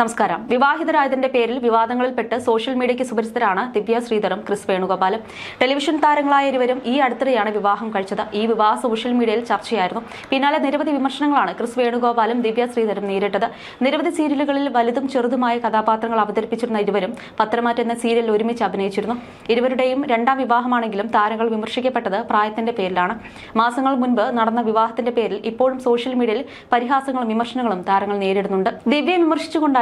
നമസ്കാരം. വിവാഹിതരായതിന്റെ പേരിൽ വിവാദങ്ങളിൽപ്പെട്ട് സോഷ്യൽ മീഡിയയ്ക്ക് സുപരിചിതരാണ് ദിവ്യ ശ്രീധറും ക്രിസ് വേണുഗോപാലും. ടെലിവിഷൻ താരങ്ങളായ ഇരുവരും ഈ അടുത്തിടെയാണ് വിവാഹം കഴിച്ചത്. ഈ വിവാഹ സോഷ്യൽ മീഡിയയിൽ ചർച്ചയായിരുന്നു. പിന്നാലെ നിരവധി വിമർശനങ്ങളാണ് ക്രിസ് വേണുഗോപാലും ദിവ്യ ശ്രീധറും നേരിട്ടത്. നിരവധി സീരിയലുകളിൽ വലുതും ചെറുതുമായ കഥാപാത്രങ്ങൾ അവതരിപ്പിച്ചിരുന്ന ഇരുവരും പത്രമാറ്റ് എന്ന സീരിയലിൽ ഒരുമിച്ച് അഭിനയിച്ചിരുന്നു. ഇരുവരുടെയും രണ്ടാം വിവാഹമാണെങ്കിലും താരങ്ങൾ വിമർശിക്കപ്പെട്ടത് പ്രായത്തിന്റെ പേരിലാണ്. മാസങ്ങൾ മുൻപ് നടന്ന വിവാഹത്തിന്റെ പേരിൽ ഇപ്പോഴും സോഷ്യൽ മീഡിയയിൽ പരിഹാസങ്ങളും വിമർശനങ്ങളും താരങ്ങൾ നേരിടുന്നുണ്ട്. ദിവ്യയെ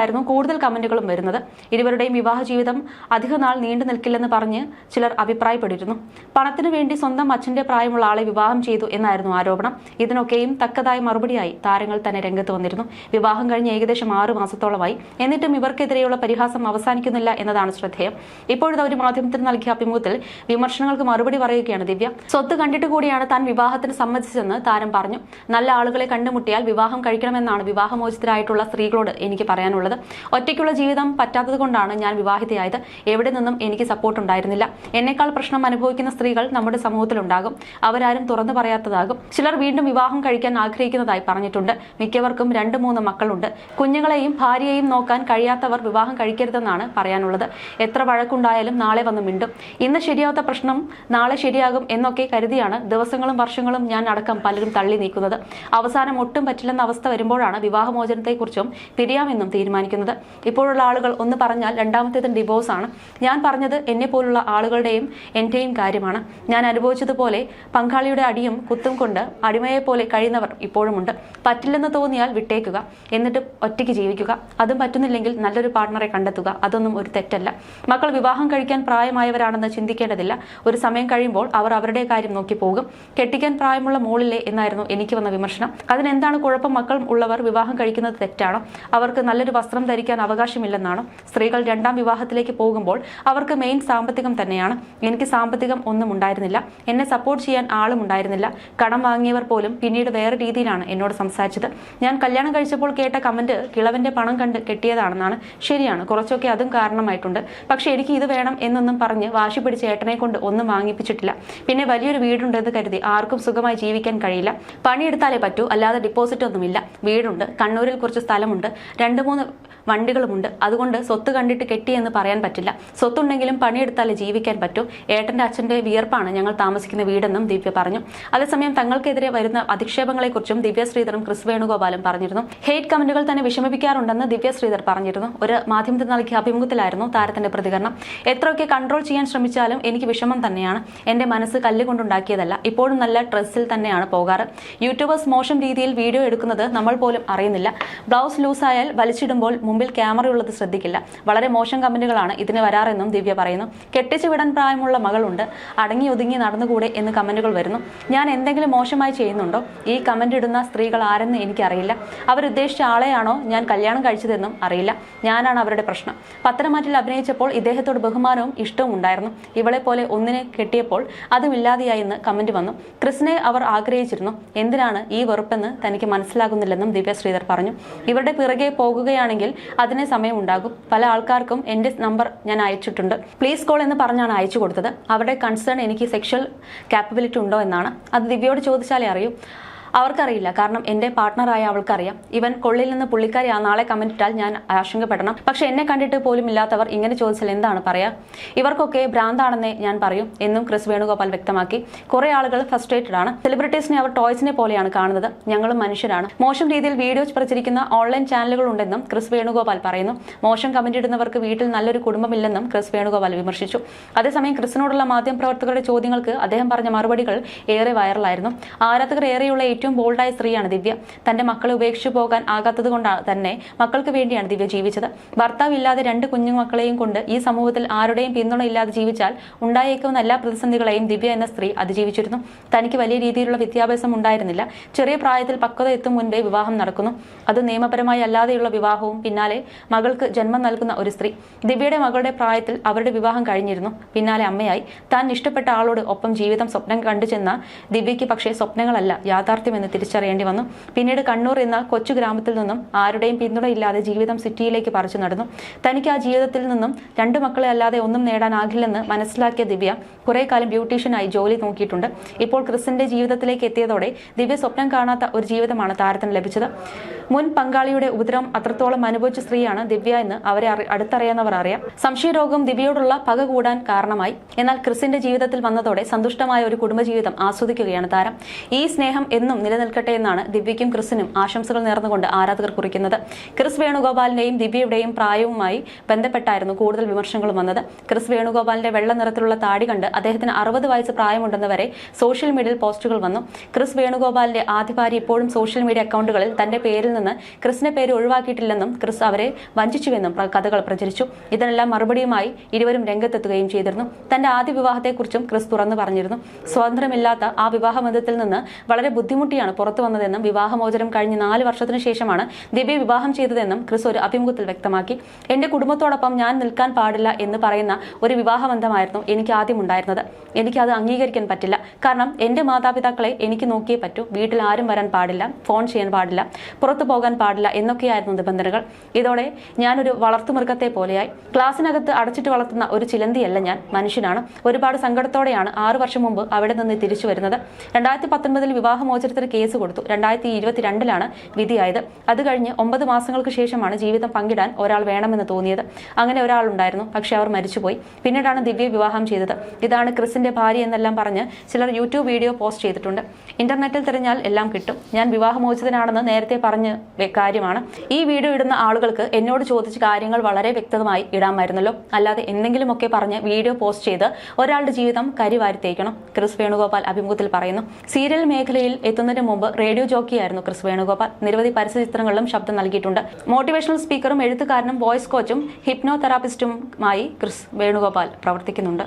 വിമർശിച്ചുകൊണ്ടായിരുന്നു കൂടുതൽ കമന്റുകളും വരുന്നത്. ഇരുവരുടെയും വിവാഹ ജീവിതം അധികനാൾ നീണ്ടു നിൽക്കില്ലെന്ന് പറഞ്ഞ് ചിലർ അഭിപ്രായപ്പെട്ടിരുന്നു. പണത്തിനു വേണ്ടി സ്വന്തം അച്ഛന്റെ പ്രായമുള്ള ആളെ വിവാഹം ചെയ്തു എന്നായിരുന്നു ആരോപണം. ഇതിനൊക്കെയും തക്കതായ മറുപടിയായി താരങ്ങൾ തന്നെ രംഗത്ത് വന്നിരുന്നു. വിവാഹം കഴിഞ്ഞ് ഏകദേശം ആറ് മാസത്തോളമായി. എന്നിട്ടും ഇവർക്കെതിരെയുള്ള പരിഹാസം അവസാനിക്കുന്നില്ല എന്നതാണ് ശ്രദ്ധേയം. ഇപ്പോഴത്തെ ഒരു മാധ്യമത്തിന് നൽകിയ അഭിമുഖത്തിൽ വിമർശനങ്ങൾക്ക് മറുപടി പറയുകയാണ് ദിവ്യ. സ്വത്ത് കണ്ടിട്ട് കൂടിയാണ് താൻ വിവാഹത്തിന് സമ്മതിച്ചതെന്ന് താരം പറഞ്ഞു. നല്ല ആളുകളെ കണ്ടുമുട്ടിയാൽ വിവാഹം കഴിക്കണമെന്നാണ് വിവാഹമോചിതരായിട്ടുള്ള സ്ത്രീകളോട് എനിക്ക് പറയാനുള്ളത്. ഒറ്റയ്ക്കുള്ള ജീവിതം പറ്റാത്തത് കൊണ്ടാണ് ഞാൻ വിവാഹിതയായത്. എവിടെ നിന്നും എനിക്ക് സപ്പോർട്ട് ഉണ്ടായിരുന്നില്ല. എന്നെക്കാൾ പ്രശ്നം അനുഭവിക്കുന്ന സ്ത്രീകൾ നമ്മുടെ സമൂഹത്തിലുണ്ടാകും. അവരാരും തുറന്നു പറയാത്തതാകും. ചിലർ വീണ്ടും വിവാഹം കഴിക്കാൻ ആഗ്രഹിക്കുന്നതായി പറഞ്ഞിട്ടുണ്ട്. മിക്കവർക്കും രണ്ട് മൂന്ന് മക്കളുണ്ട്. കുഞ്ഞുങ്ങളെയും ഭാര്യയെയും നോക്കാൻ കഴിയാത്തവർ വിവാഹം കഴിക്കരുതെന്നാണ് പറയാനുള്ളത്. എത്ര വഴക്കുണ്ടായാലും നാളെ വന്ന് മിണ്ടും. ഇന്ന് ശരിയാവാത്ത പ്രശ്നം നാളെ ശരിയാകും എന്നൊക്കെ കരുതിയാണ് ദിവസങ്ങളും വർഷങ്ങളും ഞാൻ അടക്കം പലരും തള്ളി നീക്കുന്നത്. അവസാനം ഒട്ടും പറ്റില്ലെന്ന അവസ്ഥ വരുമ്പോഴാണ് വിവാഹമോചനത്തെക്കുറിച്ചും പിരിയാമെന്നും തീരുമാനിക്കുന്നത് ഇപ്പോഴുള്ള ആളുകൾ ഒന്ന് പറഞ്ഞാൽ രണ്ടാമത്തേതും ഡിവോഴ്സ് ആണ്. ഞാൻ പറഞ്ഞത് എന്നെ പോലുള്ള ആളുകളുടെയും എന്റെയും കാര്യമാണ്. ഞാൻ അനുഭവിച്ചതുപോലെ പങ്കാളിയുടെ അടിയും കുത്തും കൊണ്ട് അടിമയെ പോലെ കഴിയുന്നവർ ഇപ്പോഴുമുണ്ട്. പറ്റില്ലെന്ന് തോന്നിയാൽ വിട്ടേക്കുക. എന്നിട്ട് ഒറ്റയ്ക്ക് ജീവിക്കുക. അതും പറ്റുന്നില്ലെങ്കിൽ നല്ലൊരു പാർട്ണറെ കണ്ടെത്തുക. അതൊന്നും ഒരു തെറ്റല്ല. മക്കൾ വിവാഹം കഴിക്കാൻ പ്രായമായവരാണെന്ന് ചിന്തിക്കേണ്ടതില്ല. ഒരു സമയം കഴിയുമ്പോൾ അവർ അവരുടെ കാര്യം നോക്കി പോകും. കെട്ടിക്കാൻ പ്രായമുള്ള മോളിലെ എന്നായിരുന്നു എനിക്ക് വന്ന വിമർശനം. അതിനെന്താണ് കുഴപ്പം? മക്കൾ ഉള്ളവർ വിവാഹം കഴിക്കുന്നത് തെറ്റാണോ? അവർക്ക് നല്ലൊരു വസ്ത്രം ധരിക്കാൻ അവകാശമില്ലെന്നാണ്. സ്ത്രീകൾ രണ്ടാം വിവാഹത്തിലേക്ക് പോകുമ്പോൾ അവർക്ക് മെയിൻ സാമ്പത്തികം തന്നെയാണ്. എനിക്ക് സാമ്പത്തികം ഒന്നും ഉണ്ടായിരുന്നില്ല. എന്നെ സപ്പോർട്ട് ചെയ്യാൻ ആളും ഉണ്ടായിരുന്നില്ല. കടം വാങ്ങിയവർ പോലും പിന്നീട് വേറെ രീതിയിലാണ് എന്നോട് സംസാരിച്ചത്. ഞാൻ കല്യാണം കഴിച്ചപ്പോൾ കേട്ട കമന്റ് കിളവന്റെ പണം കണ്ട് കെട്ടിയതാണെന്നാണ്. ശരിയാണ് കുറച്ചൊക്കെ അതും കാരണമായിട്ടുണ്ട്. പക്ഷെ എനിക്ക് ഇത് വേണം എന്നൊന്നും പറഞ്ഞ് വാശി പിടിച്ച ഏട്ടനെ കൊണ്ട് ഒന്നും വാങ്ങിപ്പിച്ചിട്ടില്ല. പിന്നെ വലിയൊരു വീടുണ്ടെന്ന് കരുതി ആർക്കും സുഖമായി ജീവിക്കാൻ കഴിയില്ല. പണിയെടുത്താലേ പറ്റൂ അല്ലാതെ ഡിപ്പോസിറ്റ് ഒന്നുമില്ല. വീടുണ്ട് കണ്ണൂരിൽ കുറച്ച് സ്ഥലമുണ്ട്. രണ്ട് മൂന്ന് വണ്ടികളുമുണ്ട്. അതുകൊണ്ട് സ്വത്ത് കണ്ടിട്ട് കെട്ടിയെന്ന് പറയാൻ പറ്റില്ല. സ്വത്തുണ്ടെങ്കിലും പണിയെടുത്താലേ ജീവിക്കാൻ പറ്റൂ. ഏട്ടന്റെ അച്ഛന്റെ വിയർപ്പാണ് ഞങ്ങൾ താമസിക്കുന്ന വീടെന്നും ദിവ്യ പറഞ്ഞു. അതേസമയം തങ്ങൾക്കെതിരെ വരുന്ന അധിക്ഷേപങ്ങളെക്കുറിച്ചും ദിവ്യ ശ്രീധറും ക്രിസ് വേണുഗോപാലും പറഞ്ഞിരുന്നു. ഹെയ്റ്റ് കമന്റുകൾ തന്നെ വിഷമിപ്പിക്കാറുണ്ടെന്ന് ദിവ്യ ശ്രീധർ പറഞ്ഞിരുന്നു. ഒരു മാധ്യമത്തിന് നൽകിയ അഭിമുഖത്തിലായിരുന്നു താരത്തിന്റെ പ്രതികരണം. എത്രയൊക്കെ കൺട്രോൾ ചെയ്യാൻ ശ്രമിച്ചാലും എനിക്ക് വിഷമം തന്നെയാണ്. എന്റെ മനസ്സ് കല്ലുകൊണ്ടുണ്ടാക്കിയതല്ല. ഇപ്പോഴും നല്ല ഡ്രസ്സിൽ തന്നെയാണ് പോകാറ്. യൂട്യൂബേഴ്സ് മോശം രീതിയിൽ വീഡിയോ എടുക്കുന്നത് നമ്മൾ പോലും അറിയുന്നില്ല. ബ്ലൗസ് ലൂസായാൽ വലിച്ചിടുമ്പോൾ മുമ്പിൽ ക്യാമറയുള്ളത് ശ്രദ്ധിക്കില്ല. വളരെ മോശം കമന്റുകളാണ് ഇതിന് വരാറെന്നും ദിവ്യ പറയുന്നു. കെട്ടിച്ചു വിടാൻ പ്രായമുള്ള മകളുണ്ട്. അടങ്ങി ഒതുങ്ങി നടന്നുകൂടെ എന്ന് കമന്റുകൾ വരുന്നു. ഞാൻ എന്തെങ്കിലും മോശമായി ചെയ്യുന്നുണ്ടോ? ഈ കമന്റ് ഇടുന്ന സ്ത്രീകൾ ആരെന്ന് എനിക്കറിയില്ല. അവരുദ്ദേശിച്ച ആളെയാണോ ഞാൻ കല്യാണം കഴിച്ചതെന്നും അറിയില്ല. ഞാനാണ് അവരുടെ പ്രശ്നം. പത്രമാറ്റിൽ അഭിനയിച്ചപ്പോൾ ഇദ്ദേഹത്തോട് ബഹുമാനവും ഇഷ്ടവും ഉണ്ടായിരുന്നു. ഇവളെ പോലെ ഒന്നിനെ കെട്ടിയപ്പോൾ അതുമില്ലാതെയായി എന്ന് കമന്റ് വന്നു. ക്രിസിനെ അവർ ആഗ്രഹിച്ചിരുന്നു. എന്തിനാണ് ഈ വെറുപ്പെന്ന് തനിക്ക് മനസ്സിലാകുന്നില്ലെന്നും ദിവ്യ ശ്രീധർ പറഞ്ഞു. ഇവരുടെ പിറകെ പോകുകയാണെങ്കിൽ അതിന് സമയം ഉണ്ടാകും പല ആൾക്കാർക്കും എന്റെ നമ്പർ ഞാൻ അയച്ചിട്ടുണ്ട്. പ്ലീസ് കോൾ എന്ന് പറഞ്ഞാണ് അയച്ചു കൊടുത്തത്. അവരുടെ കൺസേൺ എനിക്ക് സെക്ഷൽ കാപ്പബിലിറ്റി ഉണ്ടോ എന്നാണ്. അത് ദിവ്യയോട് ചോദിച്ചാലേ അറിയൂ. അവർക്കറിയില്ല. കാരണം എന്റെ പാർട്ട്ണറായ അവൾക്കറിയാം. ഇവൻ കൊള്ളിൽ നിന്ന് പുള്ളിക്കാരി ആ നാളെ കമന്റ് ഇട്ടാൽ ഞാൻ ആശങ്കപ്പെടണം. പക്ഷെ എന്നെ കണ്ടിട്ട് പോലും ഇല്ലാത്തവർ ഇങ്ങനെ ചോദിച്ചാൽ എന്താണ് പറയാ? ഇവർക്കൊക്കെ ഭ്രാന്താണെന്നേ ഞാൻ പറയും. എന്നും ക്രിസ് വേണുഗോപാൽ വ്യക്തമാക്കി. കുറെ ആളുകൾ ഫ്രസ്ട്രേറ്റഡ് ആണ്. സെലിബ്രിറ്റീസിനെ അവർ ടോയ്സിനെ പോലെയാണ് കാണുന്നത്. ഞങ്ങളും മനുഷ്യരാണ്. മോശം രീതിയിൽ വീഡിയോസ് പ്രചരിക്കുന്ന ഓൺലൈൻ ചാനലുകൾ ഉണ്ടെന്നും ക്രിസ് വേണുഗോപാൽ പറയുന്നു. മോശം കമന്റ് ഇടുന്നവർക്ക് വീട്ടിൽ നല്ലൊരു കുടുംബമില്ലെന്നും ക്രിസ് വേണുഗോപാൽ വിമർശിച്ചു. അതേസമയം ക്രിസിനോടുള്ള മാധ്യമപ്രവർത്തകരുടെ ചോദ്യങ്ങൾക്ക് അദ്ദേഹം പറഞ്ഞ മറുപടികൾ ഏറെ വൈറലായിരുന്നു ആരാധകർ ഏറെയുള്ള ബോൾഡായ സ്ത്രീയാണ് ദിവ്യ. തന്റെ മക്കളെ ഉപേക്ഷിച്ചു പോകാൻ ആകാത്തത് കൊണ്ടാണ് തന്നെ മക്കൾക്ക് വേണ്ടിയാണ് ദിവ്യ ജീവിച്ചത്. ഭർത്താവ് ഇല്ലാതെ രണ്ട് കുഞ്ഞുമക്കളെയും കൊണ്ട് ഈ സമൂഹത്തിൽ ആരുടെയും പിന്തുണ ഇല്ലാതെ ജീവിച്ചാൽ ഉണ്ടായേക്കാവുന്ന എല്ലാ പ്രതിസന്ധികളെയും ദിവ്യ എന്ന സ്ത്രീ അതിജീവിച്ചിരുന്നു. തനിക്ക് വലിയ രീതിയിലുള്ള വിദ്യാഭ്യാസം ഉണ്ടായിരുന്നില്ല. ചെറിയ പ്രായത്തിൽ പക്വത എത്തും മുൻപേ വിവാഹം നടക്കുന്നു. അത് നിയമപരമായി അല്ലാതെയുള്ള വിവാഹവും പിന്നാലെ മകൾക്ക് ജന്മം നൽകുന്ന ഒരു സ്ത്രീ. ദിവ്യയുടെ മകളുടെ പ്രായത്തിൽ അവരുടെ വിവാഹം കഴിഞ്ഞിരുന്നു. പിന്നാലെ അമ്മയായി. താൻ ഇഷ്ടപ്പെട്ട ആളോട് ഒപ്പം ജീവിതം സ്വപ്നം കണ്ടു ചെന്ന ദിവ്യയ്ക്ക് പക്ഷേ സ്വപ്നങ്ങളല്ല യാഥാർത്ഥ്യം യാഥാർത്ഥ്യമെന്ന് തിരിച്ചറിയേണ്ടി വന്നു. പിന്നീട് കണ്ണൂർ എന്ന കൊച്ചു ഗ്രാമത്തിൽ നിന്നും ആരുടെയും പിന്തുണയില്ലാതെ ജീവിതം സിറ്റിയിലേക്ക് പറിച്ചു നടന്നു. തനിക്ക് ആ ജീവിതത്തിൽ നിന്നും രണ്ടു മക്കളെ അല്ലാതെ ഒന്നും നേടാനാകില്ലെന്ന് മനസ്സിലാക്കിയ ദിവ്യ കുറെ കാലം ബ്യൂട്ടീഷ്യനായി ജോലി നോക്കിയിട്ടുണ്ട്. ഇപ്പോൾ ക്രിസിന്റെ ജീവിതത്തിലേക്ക് എത്തിയതോടെ ദിവ്യ സ്വപ്നം കാണാത്ത ഒരു ജീവിതമാണ് താരത്തിന് ലഭിച്ചത്. മുൻ പങ്കാളിയുടെ ഉപദ്രവം അത്രത്തോളം അനുഭവിച്ച സ്ത്രീയാണ് ദിവ്യ എന്ന് അവരെ അടുത്തറിയുന്നവർ അറിയാം. സംശയരോഗം ദിവ്യയോടുള്ള പക കൂടാൻ കാരണമായി. എന്നാൽ ക്രിസിന്റെ ജീവിതത്തിൽ വന്നതോടെ സന്തുഷ്ടമായ ഒരു കുടുംബജീവിതം ആസ്വദിക്കുകയാണ് താരം. ഈ സ്നേഹം എന്നും നിലനിൽക്കട്ടെ എന്നാണ് ദിവ്യയ്ക്കും ക്രിസിനും ആശംസകൾ നേർന്നുകൊണ്ട് ആരാധകർ കുറിക്കുന്നത്. ക്രിസ് വേണുഗോപാലിന്റെയും ദിവ്യയുടെയും പ്രായവുമായി ബന്ധപ്പെട്ടായിരുന്നു കൂടുതൽ വിമർശനങ്ങളും വന്നത്. ക്രിസ് വേണുഗോപാലിന്റെ വെള്ള നിറത്തിലുള്ള താടി കണ്ട് അദ്ദേഹത്തിന് അറുപത് വയസ്സ് പ്രായമുണ്ടെന്ന് വരെ സോഷ്യൽ മീഡിയയിൽ പോസ്റ്റുകൾ വന്നു. ക്രിസ് വേണുഗോപാലിന്റെ ആദ്യ ഭാര്യ ഇപ്പോഴും സോഷ്യൽ മീഡിയ അക്കൗണ്ടുകളിൽ തന്റെ പേരിൽ നിന്ന് ക്രിസിന്റെ പേര് ഒഴിവാക്കിയിട്ടില്ലെന്നും ക്രിസ് അവരെ വഞ്ചിച്ചുവെന്നും കഥകൾ പ്രചരിച്ചു. ഇതിനെല്ലാം മറുപടിയുമായി ഇരുവരും രംഗത്തെത്തുകയും ചെയ്തിരുന്നു. തന്റെ ആദ്യ വിവാഹത്തെക്കുറിച്ചും ക്രിസ് തുറന്നു പറഞ്ഞിരുന്നു. സ്വാതന്ത്ര്യമില്ലാത്ത ആ വിവാഹബന്ധത്തിൽ നിന്ന് വളരെ ബുദ്ധിമുട്ടിയാണ് പുറത്തു വന്നതെന്നും വിവാഹമോചനം കഴിഞ്ഞ് നാല് വർഷത്തിനു ശേഷമാണ് ദിവ്യ വിവാഹം ചെയ്തതെന്നും ക്രിസ് ഒരു അഭിമുഖത്തിൽ വ്യക്തമാക്കി. എന്റെ കുടുംബത്തോടൊപ്പം ഞാൻ നിൽക്കാൻ പാടില്ല എന്ന് പറയുന്ന ഒരു വിവാഹബന്ധമായിരുന്നു എനിക്ക് ആദ്യം ഉണ്ടായിരുന്നത് എനിക്ക് അത് അംഗീകരിക്കാൻ പറ്റില്ല. കാരണം എന്റെ മാതാപിതാക്കളെ എനിക്ക് നോക്കിയേ പറ്റൂ. വീട്ടിൽ ആരും വരാൻ പാടില്ല. ഫോൺ ചെയ്യാൻ പാടില്ല. പുറത്തു പോകാൻ പാടില്ല എന്നൊക്കെയായിരുന്നു നിബന്ധനകൾ. ഇതോടെ ഞാനൊരു വളർത്തുമൃഗത്തെ പോലെയായി. ക്ലാസ്സിനകത്ത് അടച്ചിട്ട് വളർത്തുന്ന ഒരു ചിലന്തിയല്ല ഞാൻ. മനുഷ്യനാണ്. ഒരുപാട് സങ്കടത്തോടെയാണ് ആറു വർഷം മുമ്പ് അവിടെ നിന്ന് തിരിച്ചു വരുന്നത്. രണ്ടായിരത്തി പത്തൊൻപതിൽ വിവാഹമോചനത്തിന് കേസ് കൊടുത്തു. രണ്ടായിരത്തി ഇരുപത്തിരണ്ടിലാണ് വിധിയായത്. അത് കഴിഞ്ഞ് ഒമ്പത് മാസങ്ങൾക്ക് ശേഷമാണ് ജീവിതം പങ്കിടാൻ ഒരാൾ വേണമെന്ന് തോന്നിയത്. അങ്ങനെ ഒരാൾ ഉണ്ടായിരുന്നു. പക്ഷെ അവർ മരിച്ചുപോയി. പിന്നീടാണ് ദിവ്യ വിവാഹം ചെയ്തത്. ഇതാണ് ക്രിസിന്റെ ഭാര്യ എന്നെല്ലാം പറഞ്ഞ് ചിലർ യൂട്യൂബ് വീഡിയോ പോസ്റ്റ് ചെയ്തിട്ടുണ്ട്. ഇന്റർനെറ്റിൽ തിരഞ്ഞാൽ എല്ലാം കിട്ടും. ഞാൻ വിവാഹമോചിതനാണെന്ന് നേരത്തെ പറഞ്ഞ കാര്യമാണ്. ഈ വീഡിയോ ഇടുന്ന ആളുകൾക്ക് എന്നോട് ചോദിച്ച കാര്യങ്ങൾ വളരെ വ്യക്തമായി ഇടാമായിരുന്നല്ലോ. അല്ലാതെ എന്തെങ്കിലുമൊക്കെ പറഞ്ഞ് വീഡിയോ പോസ്റ്റ് ചെയ്ത് ഒരാളുടെ ജീവിതം കരിവാരിത്തേക്കണം ക്രിസ് വേണുഗോപാൽ അഭിമുഖത്തിൽ പറയുന്നു. സീരിയൽ മേഖലയിൽ എത്തുന്നതിന് മുമ്പ് റേഡിയോ ജോക്കിയായിരുന്നു ക്രിസ് വേണുഗോപാൽ. നിരവധി പരസ്യ ചിത്രങ്ങളിലും ശബ്ദം നൽകിയിട്ടുണ്ട്. മോട്ടിവേഷണൽ സ്പീക്കറും എഴുത്തുകാരനും വോയിസ് കോച്ചും ഹിപ്നോതെറാപ്പിസ്റ്റുമായി ക്രിസ് വേണുഗോപാൽ പ്രവർത്തിക്കുന്നുണ്ട്.